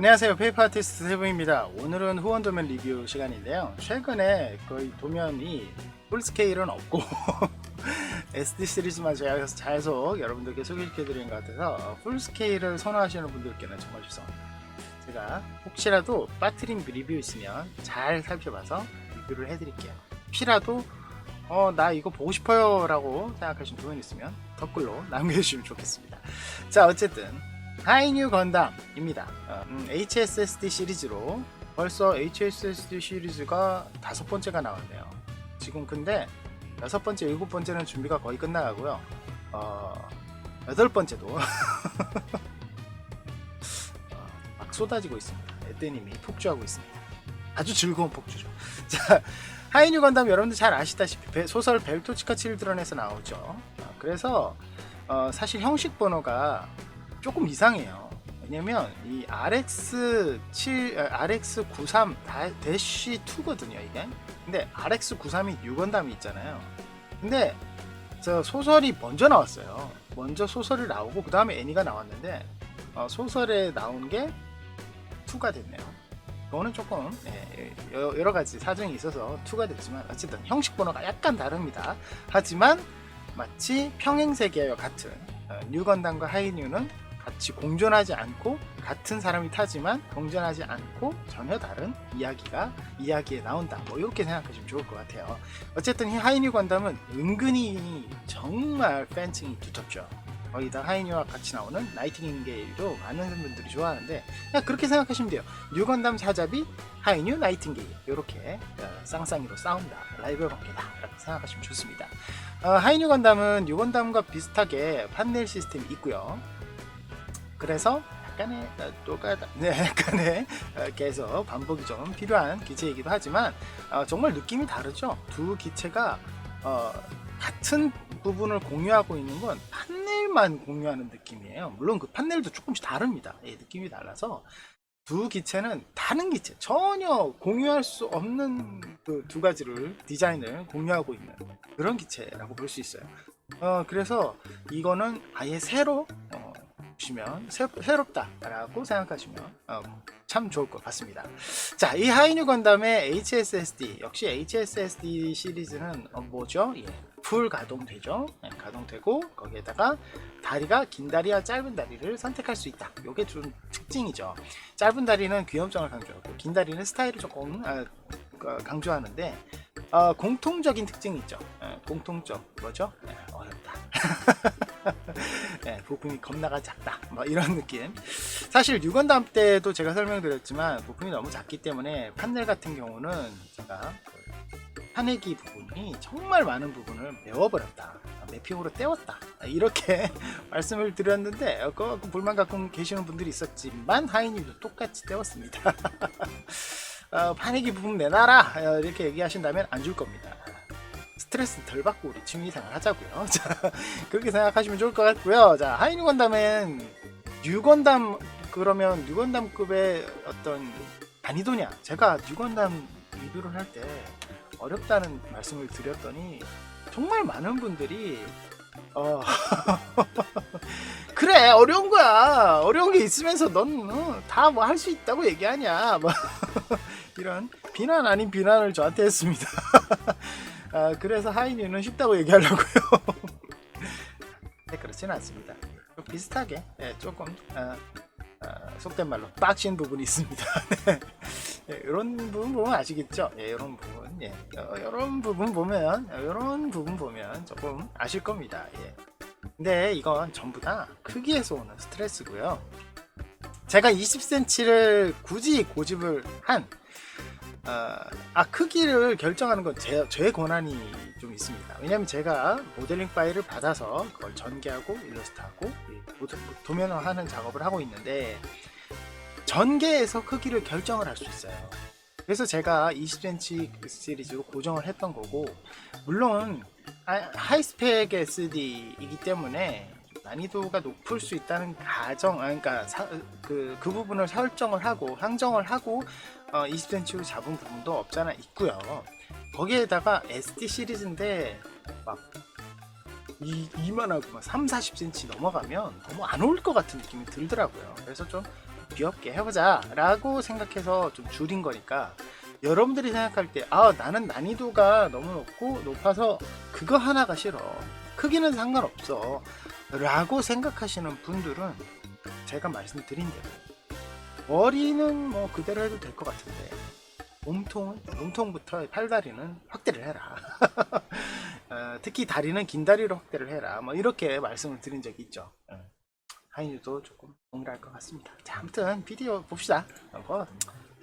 안녕하세요. 페이퍼 아티스트 세부입니다. 오늘은 후원 도면 리뷰 시간인데요. 최근에 거의 도면이 풀 스케일은 없고 SD 시리즈만 제가 계속 여러분들께 소개시켜드린 것 같아서 풀 스케일을 선호하시는 분들께는 정말 죄송합니다. 제가 혹시라도 빠트린 리뷰 있으면 잘 살펴봐서 리뷰를 해드릴게요. 혹시라도 어 나 이거 보고 싶어요 라고 생각하시는 부분 있으면 댓글로 남겨주시면 좋겠습니다. 자 어쨌든 하이뉴 건담입니다. 어, 음, HSSD 시리즈로 벌써 HSSD 시리즈가 다섯 번째가 나왔네요. 지금 근데 여섯 번째, 일곱 번째는 준비가 거의 끝나가고요. 어, 여덟 번째도 어, 막 쏟아지고 있습니다. 에떼님이 폭주하고 있습니다. 아주 즐거운 폭주죠. 자, 하이뉴 건담 여러분들 잘 아시다시피 배- 소설 벨토치카 칠드런에서 나오죠. 어, 그래서 어, 사실 형식 번호가 조금 이상해요. 왜냐면 이 RX7, RX93 대쉬 2거든요, 이게. 근데 RX93이 6원담이 있잖아요. 근데 저 소설이 먼저 나왔어요. 먼저 소설이 나오고 그 다음에 애니가 나왔는데 어, 소설에 나온 게 2가 됐네요. 그거는 조금 예, 여- 여러 가지 사정이 있어서 2가 됐지만 어쨌든 형식 번호가 약간 다릅니다. 하지만 마치 평행세계와 같은 어, 뉴건담과 하이뉴는 같이 공존하지 않고 같은 사람이 타지만 공존하지 않고 전혀 다른 이야기가 이야기에 나온다. 뭐 이렇게 생각하시면 좋을 것 같아요. 어쨌든 이 하이뉴 건담은 은근히 정말 팬층이 두텁죠. 거기다 하이뉴와 같이 나오는 나이팅게일도 많은 분들이 좋아하는데 그냥 그렇게 생각하시면 돼요. 뉴건담 사자비 하이뉴 나이팅게일 이렇게 어, 쌍쌍이로 싸운다. 라이벌 관계다. 라고 생각하시면 좋습니다. 어, 하이뉴 건담은 뉴건담과 비슷하게 판넬 시스템이 있고요. 그래서 약간의 어, 또가다 네, 약간의 어, 계속 반복이 좀 필요한 기체이기도 하지만 어, 정말 느낌이 다르죠. 두 기체가 어, 같은 부분을 공유하고 있는 건 판넬만 공유하는 느낌이에요. 물론 그 판넬도 조금씩 다릅니다. 예, 느낌이 달라서 두 기체는 다른 기체 전혀 공유할 수 없는 그 두 가지를 디자인을 공유하고 있는 그런 기체라고 볼 수 있어요. 어, 그래서 이거는 아예 새로 어, 보시면 새, 새롭다라고 생각하시면 어, 참 좋을 것 같습니다. 자, 이 하이뉴 건담의 HSSD 역시 HSSD 시리즈는 어, 뭐죠? 예, 풀 가동되죠. 예, 가동되고 거기에다가 다리가 긴 다리와 짧은 다리를 선택할 수 있다. 이게 좀 특징이죠. 짧은 다리는 귀염점을 강조하고 긴 다리는 스타일을 조금 아, 어, 강조하는데 어, 공통적인 특징이 있죠. 예, 공통적 뭐죠? 예, 어렵다. 예, 부품이 겁나가 작다. 뭐 이런 느낌. 사실 6원담 때도 제가 설명드렸지만 부품이 너무 작기 때문에 판넬 같은 경우는 제가 그 파내기 부분이 정말 많은 부분을 메워버렸다. 매핑으로 때웠다. 이렇게 말씀을 드렸는데 어, 그 불만 갖고 계시는 분들이 있었지만 하이님도 똑같이 때웠습니다. 어, 파내기 부분 내놔라 어, 이렇게 얘기하신다면 안 줄 겁니다. 스트레스 덜 받고 우리 취미생활 하자고요. 자, 그렇게 생각하시면 좋을 것 같고요. 자, 하이뉴 건담은 뉴 건담 그러면 뉴 건담급의 어떤 난이도냐? 제가 뉴 건담 리뷰를 할 때 어렵다는 말씀을 드렸더니 정말 많은 분들이 어 그래 어려운 거야 어려운 게 있으면서 넌 다 뭐 할 수 있다고 얘기하냐 뭐 이런 비난 아닌 비난을 저한테 했습니다. 아, 그래서 하이뉴는 쉽다고 얘기하려고요. 네, 그렇지는 않습니다. 좀 비슷하게 예, 조금 아, 아, 속된 말로 빡신 부분이 있습니다. 네. 예, 이런 부분 보면 아시겠죠? 예, 이런 부분, 예, 어, 이런 부분 보면, 이런 부분 보면 조금 아실 겁니다. 예. 근데 이건 전부 다 크기에서 오는 스트레스고요. 제가 20cm를 굳이 고집을 한 어, 아 크기를 결정하는 건 제 제 권한이 좀 있습니다. 왜냐하면 제가 모델링 파일을 받아서 그걸 전개하고 일러스트하고 도면화하는 작업을 하고 있는데 전개에서 크기를 결정을 할 수 있어요. 그래서 제가 20cm 시리즈로 고정을 했던 거고 물론 아- 하이스펙 SD이기 때문에 난이도가 높을 수 있다는 가정, 아, 그러니까 사- 그, 그 부분을 설정을 하고 항정을 하고 어, 20cm로 잡은 부분도 없잖아 있고요. 거기에다가 SD 시리즈인데 막 이, 이만하고 막 3, 40cm 넘어가면 너무 안 어울릴 것 같은 느낌이 들더라고요. 그래서 좀 귀엽게 해보자 라고 생각해서 좀 줄인 거니까 여러분들이 생각할 때 아 나는 난이도가 너무 높고 높아서 그거 하나가 싫어 크기는 상관없어 라고 생각하시는 분들은 제가 말씀드린 대로 머리는 뭐 그대로 해도 될 것 같은데 몸통은 몸통부터 팔다리는 확대를 해라. 어, 특히 다리는 긴 다리로 확대를 해라. 뭐 이렇게 말씀을 드린 적이 있죠. 예. 하인유도 조금 동일할 것 같습니다. 자 아무튼 비디오 봅시다. 어, 뭐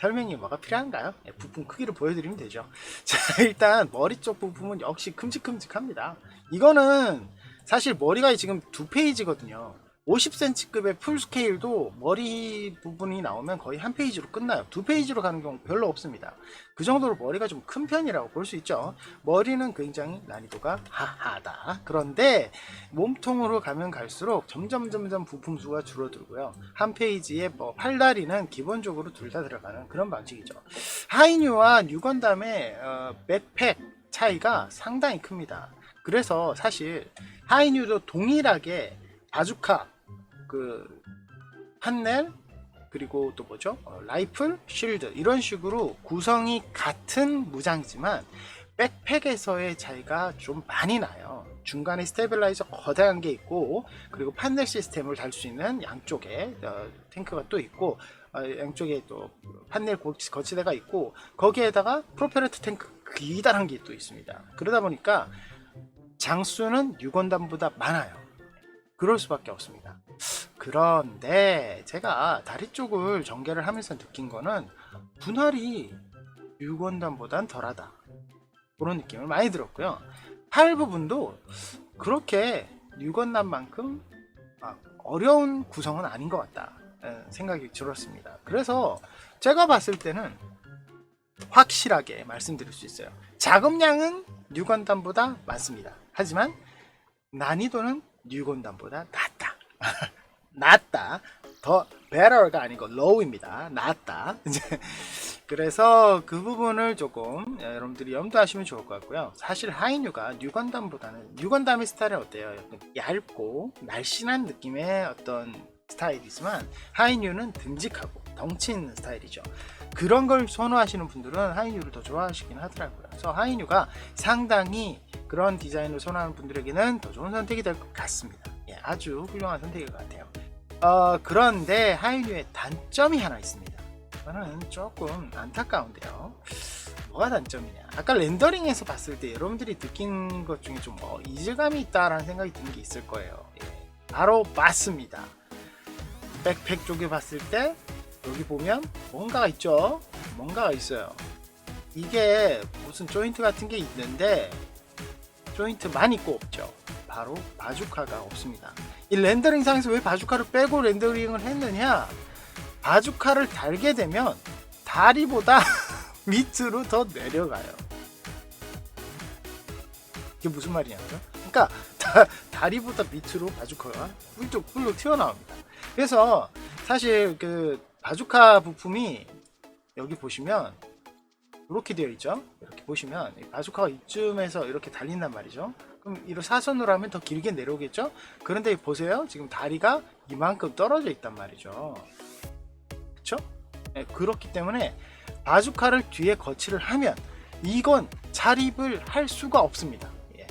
설명이 뭐가 필요한가요? 예, 부품 크기를 보여드리면 되죠. 자 일단 머리 쪽 부품은 역시 큼직큼직합니다. 이거는 사실 머리가 지금 두 페이지거든요 50cm급의 풀스케일도 머리 부분이 나오면 거의 한 페이지로 끝나요. 두 페이지로 가는 경우 별로 없습니다. 그 정도로 머리가 좀 큰 편이라고 볼 수 있죠. 머리는 굉장히 난이도가 하하다. 그런데 몸통으로 가면 갈수록 점점 점점 부품 수가 줄어들고요. 한 페이지에 뭐 팔다리는 기본적으로 둘 다 들어가는 그런 방식이죠. 하이뉴와 뉴건담의 어, 백팩 차이가 상당히 큽니다. 그래서 사실 하이뉴도 동일하게 바주카 그 판넬 그리고 또 뭐죠? 어, 라이플 쉴드 이런 식으로 구성이 같은 무장이지만 백팩에서의 차이가 좀 많이 나요. 중간에 스테빌라이저 거대한 게 있고 그리고 판넬 시스템을 달 수 있는 양쪽에 어, 탱크가 또 있고 어, 양쪽에 또 판넬 고- 거치대가 있고 거기에다가 프로페러트 탱크 기다란 게 또 있습니다. 그러다 보니까 장수는 6원단보다 많아요. 그럴 수밖에 없습니다. 그런데 제가 다리 쪽을 전개를 하면서 느낀 거는 분할이 6원단보단 덜하다. 그런 느낌을 많이 들었고요. 팔 부분도 그렇게 6원단만큼 어려운 구성은 아닌 것 같다. 예, 생각이 들었습니다. 그래서 제가 봤을 때는 확실하게 말씀드릴 수 있어요. 작업량은 6원단보다 많습니다. 하지만 난이도는 뉴건담보다 낫다. 낫다. 더 better가 아니고 low입니다. 낫다. 그래서 그 부분을 조금 여러분들이 염두하시면 좋을 것 같고요. 사실 하이뉴가 뉴건담보다는 뉴건담의 스타일은 어때요? 약간 얇고 날씬한 느낌의 어떤 스타일이지만 하이뉴는 듬직하고 덩치 있는 스타일이죠. 그런 걸 선호하시는 분들은 하이뉴를 더 좋아하시긴 하더라고요. 그래서 하이뉴가 상당히 그런 디자인을 선호하는 분들에게는 더 좋은 선택이 될 것 같습니다. 예, 아주 훌륭한 선택일 것 같아요. 어, 그런데 하이뉴의 단점이 하나 있습니다. 이거는 조금 안타까운데요. 뭐가 단점이냐? 아까 렌더링에서 봤을 때 여러분들이 느낀 것 중에 좀 어, 이질감이 있다라는 생각이 드는 게 있을 거예요. 예, 바로 맞습니다. 백팩 쪽에 봤을 때 여기 보면 뭔가가 있죠? 뭔가가 있어요. 이게 무슨 조인트 같은 게 있는데 조인트만 있고 없죠. 바로 바주카가 없습니다. 이 렌더링상에서 왜 바주카를 빼고 렌더링을 했느냐? 바주카를 달게 되면 다리보다 밑으로 더 내려가요. 이게 무슨 말이냐고요? 그러니까 다, 리보다 밑으로 바주카가 훌쩍 훌쩍 튀어나옵니다. 그래서 사실 그 바주카 부품이 여기 보시면 이렇게 되어 있죠. 이렇게 보시면 이 바주카가 이쯤에서 이렇게 달린단 말이죠. 그럼 이로 사선으로 하면 더 길게 내려오겠죠. 그런데 보세요. 지금 다리가 이만큼 떨어져 있단 말이죠. 그렇죠? 그렇기 때문에 바주카를 뒤에 거치를 하면 이건 자립을 할 수가 없습니다. 예.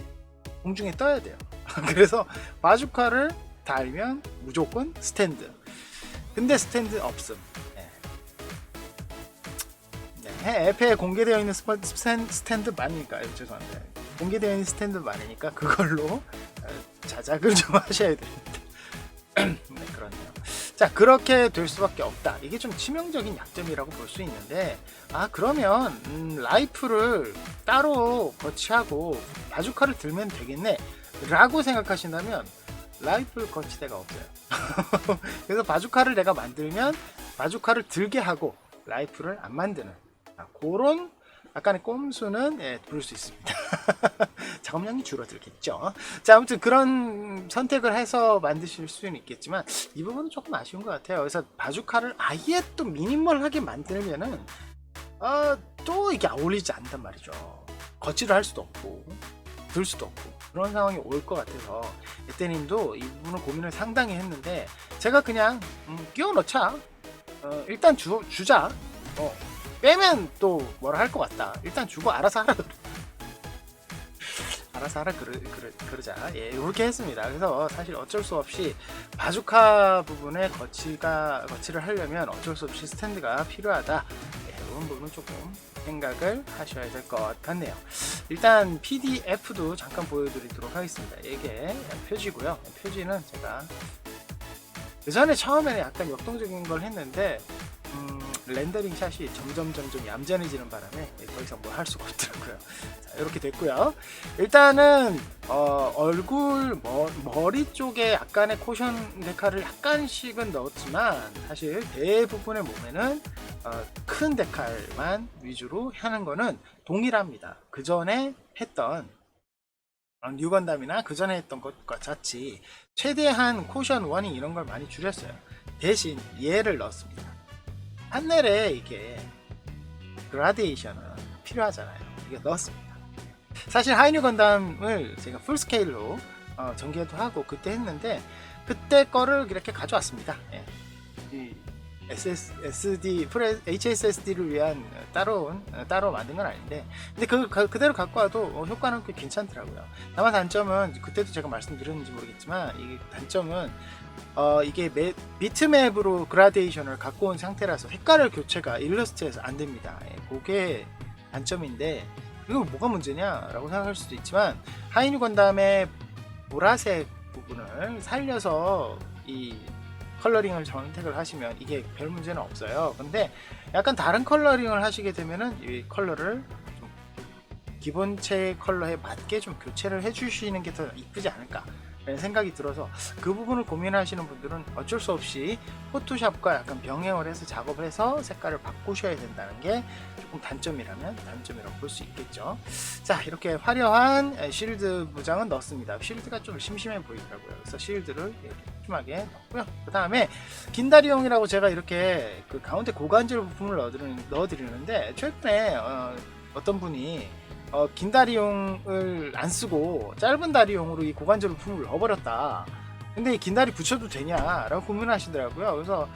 공중에 떠야 돼요. 그래서 바주카를 달면 무조건 스탠드. 근데 스탠드 없음. 예. 네, 앱에 공개되어 있는 스탠드 많으니까요. 죄송합니다. 있는 스탠드 많으니까 그걸로 어, 자작을 좀 하셔야 됩니다. 네, 그렇네요. 자, 그렇게 될 수밖에 없다. 이게 좀 치명적인 약점이라고 볼 수 있는데, 아, 그러면, 음, 라이프를 따로 거치하고 바주카를 들면 되겠네. 라고 생각하신다면, 라이플 거치대가 없어요. 그래서 바주카를 내가 만들면, 바주카를 들게 하고, 라이프를 안 만드는, 아, 그런 약간의 꼼수는 예, 부를 수 있습니다. 작업량이 줄어들겠죠. 자, 아무튼 그런 선택을 해서 만드실 수는 있겠지만 이 부분은 조금 아쉬운 것 같아요. 그래서 바주카를 아예 또 미니멀하게 만들면은 아, 또 이게 어울리지 않단 말이죠. 거치를 할 수도 없고 들 수도 없고 그런 상황이 올 것 같아서 에떼님도 이 부분을 고민을 상당히 했는데 제가 그냥 음, 끼워 넣자 어, 일단 주, 주자. 어, 빼면 또 뭐라 할 것 같다. 일단 주고 알아서 하라. 알아서 하라 그러, 그러, 그러자. 예, 이렇게 했습니다. 그래서 사실 어쩔 수 없이 바주카 부분에 거치가 거치를 하려면 어쩔 수 없이 스탠드가 필요하다. 예, 이런 부분 조금 생각을 하셔야 될 것 같네요. 일단 PDF도 잠깐 보여드리도록 하겠습니다. 이게 표지고요. 표지는 제가 그 전에 처음에는 약간 역동적인 걸 했는데 음, 렌더링 샷이 점점 점점 얌전해지는 바람에 더 이상 뭐할 수가 없더라고요. 자, 이렇게 됐고요. 일단은 어, 얼굴 머, 머리 쪽에 약간의 코션 데카를 약간씩은 넣었지만 사실 대부분의 몸에는 어, 큰 데칼만 위주로 하는 거는 동일합니다. 그 전에 했던 어, 뉴건담이나 그 전에 했던 것과 같이 최대한 코션 워닝 이런 걸 많이 줄였어요. 대신 얘를 넣었습니다. 판넬에 이게 그라데이션은 필요하잖아요. 이게 넣었습니다. 사실 하이뉴 건담을 제가 풀 스케일로 어, 전개도 하고 그때 했는데 그때 거를 이렇게 가져왔습니다. 예. 이 SS, SD, 프레, HSSD를 위한 어, 따로 어, 따로 만든 건 아닌데, 근데 그 그- 그대로 갖고 와도 어, 효과는 꽤 괜찮더라고요. 다만 단점은 그때도 제가 말씀드렸는지 모르겠지만 이게 단점은 어, 이게 매, 비트맵으로 그라데이션을 갖고 온 상태라서 색깔을 교체가 일러스트에서 안 됩니다. 예, 그게 단점인데 이거 뭐가 문제냐라고 생각할 수도 있지만 하이뉴 건담의 보라색 부분을 살려서 이 컬러링을 선택을 하시면 이게 별 문제는 없어요. 근데 약간 다른 컬러링을 하시게 되면은 이 컬러를 좀 기본체 컬러에 맞게 좀 교체를 해주시는 게 더 이쁘지 않을까. 생각이 들어서 그 부분을 고민하시는 분들은 어쩔 수 없이 포토샵과 약간 병행을 해서 작업을 해서 색깔을 바꾸셔야 된다는 게 조금 단점이라면 단점이라고 볼 수 있겠죠. 자 이렇게 화려한 에, 실드 무장은 넣었습니다. 실드가 좀 심심해 보이더라고요. 그래서 실드를 큼하게 넣고요. 그 다음에 긴다리용이라고 제가 이렇게 그 가운데 고관절 부품을 넣어드리는, 넣어드리는데 최근에 어, 어떤 분이 어, 긴 다리용을 안 쓰고 짧은 다리용으로 이 고관절 부품을 넣어버렸다. 근데 이긴 다리 붙여도 되냐라고 고민하시더라고요. 그래서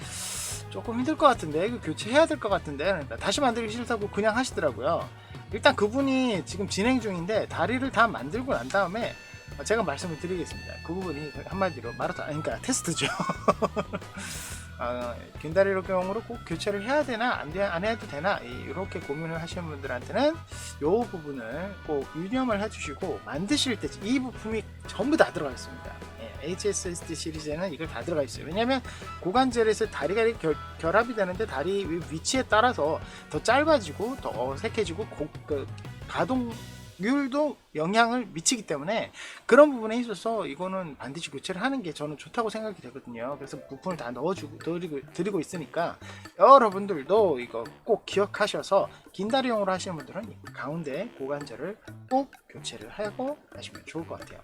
조금 힘들 것 같은데 이거 교체해야 될 것 같은데 그러니까 다시 만들기 싫다고 그냥 하시더라고요. 일단 그분이 지금 진행 중인데 다리를 다 만들고 난 다음에 제가 말씀을 드리겠습니다. 그 부분이 한마디로 마라톤 아니 그러니까 테스트죠. 어, 긴다리로 경우로 꼭 교체를 해야 되나 안, 돼, 안 해도 되나 이렇게 고민을 하시는 분들한테는 이 부분을 꼭 유념을 해주시고 만드실 때 이 부품이 전부 다 들어가 있습니다. 예, HSSD 시리즈에는 이걸 다 들어가 있어요. 왜냐하면 고관절에서 다리가 결, 결합이 되는데 다리 위치에 따라서 더 짧아지고 더 어색해지고 고, 그, 가동 률도 영향을 미치기 때문에 그런 부분에 있어서 이거는 반드시 교체를 하는 게 저는 좋다고 생각이 되거든요. 그래서 부품을 다 넣어주고 드리고, 드리고 있으니까 여러분들도 이거 꼭 기억하셔서 긴다리용으로 하시는 분들은 이 가운데 고관절을 꼭 교체를 하고 하시면 좋을 것 같아요.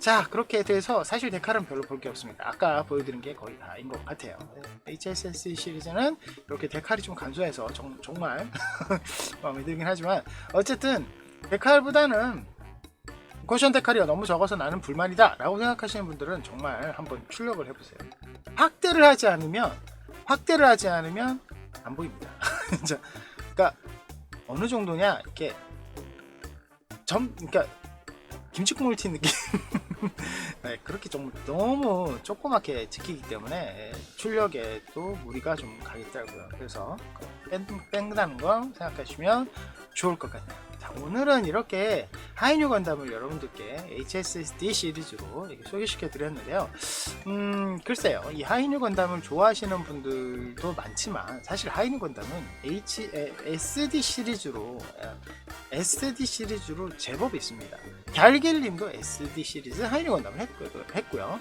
자 그렇게 돼서 사실 데칼은 별로 볼 게 없습니다. 아까 보여드린 게 거의 다인 것 같아요. HSS 시리즈는 이렇게 데칼이 좀 간소해서 정, 정말 마음에 들긴 하지만 어쨌든 데칼보다는 코션 데칼이 너무 적어서 나는 불만이다 라고 생각하시는 분들은 정말 한번 출력을 해보세요. 확대를 하지 않으면 확대를 하지 않으면 안 보입니다. 진짜 그러니까 어느 정도냐 이렇게 점 그러니까 김치국물 튄 느낌. 네, 그렇게 좀 너무 조그맣게 지키기 때문에 출력에도 무리가 좀 가겠더라고요. 그래서 뺀, 뺀다는 거 생각하시면 좋을 것 같네요. 자, 오늘은 이렇게 하이뉴 건담을 여러분들께 HSSD 시리즈로 소개시켜 드렸는데요. 음, 글쎄요. 이 하이뉴 건담을 좋아하시는 분들도 많지만 사실 하이뉴 건담은 H, 에, SD 시리즈로 에, SD 시리즈로 제법 있습니다. 갤길님도 SD 시리즈 하이뉴 건담을 했고요. 했고 요.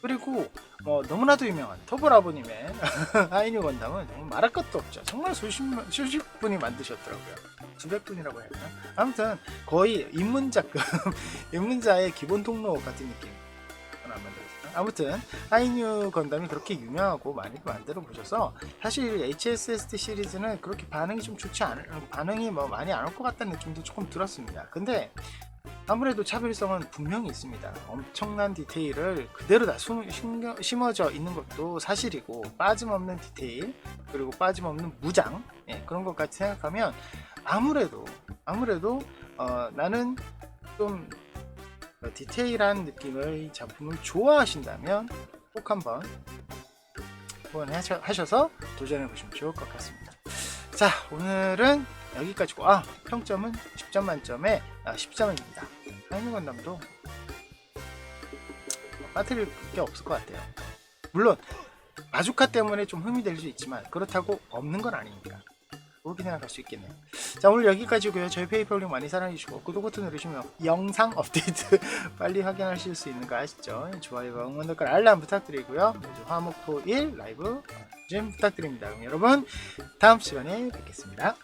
그리고 뭐 너무나도 유명한 터보라보님의 하이뉴 건담은 말할 것도 없죠. 정말 수십, 수십 분이 만드셨더라고요. 수백 분이라고 해야 되나? 아무튼 거의 입문자급 입문자의 기본 통로 같은 느낌 안 만들었어요. 아무튼 하이뉴 건담이 그렇게 유명하고 많이 만들어 보셔서 사실 HSSD 시리즈는 그렇게 반응이 좀 좋지 않을 반응이 뭐 많이 안 올 것 같다는 느낌도 조금 들었습니다. 근데 아무래도 차별성은 분명히 있습니다. 엄청난 디테일을 그대로 다 심어져 있는 것도 사실이고 빠짐없는 디테일 그리고 빠짐없는 무장 예, 그런 것까지 생각하면 아무래도 아무래도 어, 나는 좀 어, 디테일한 느낌의 작품을 좋아하신다면 꼭 한번 후원하셔서 도전해 보시면 좋을 것 같습니다. 자 오늘은 여기까지고 아 평점은 10점 만점에 아, 10점입니다. 하이는 건담도 빠뜨릴 게 없을 것 같아요. 물론 마주카 때문에 좀 흠이 될 수 있지만 그렇다고 없는 건 아니니까 그렇게 생각할 수 있겠네요. 자 오늘 여기까지고요. 저희 페이퍼링 많이 사랑해주시고 구독 버튼 누르시면 영상 업데이트 빨리 확인하실 수 있는 거 아시죠? 좋아요와 응원 댓글 알람 부탁드리고요. 매주 화목토일 라이브 좀 부탁드립니다. 그럼 여러분 다음 시간에 뵙겠습니다.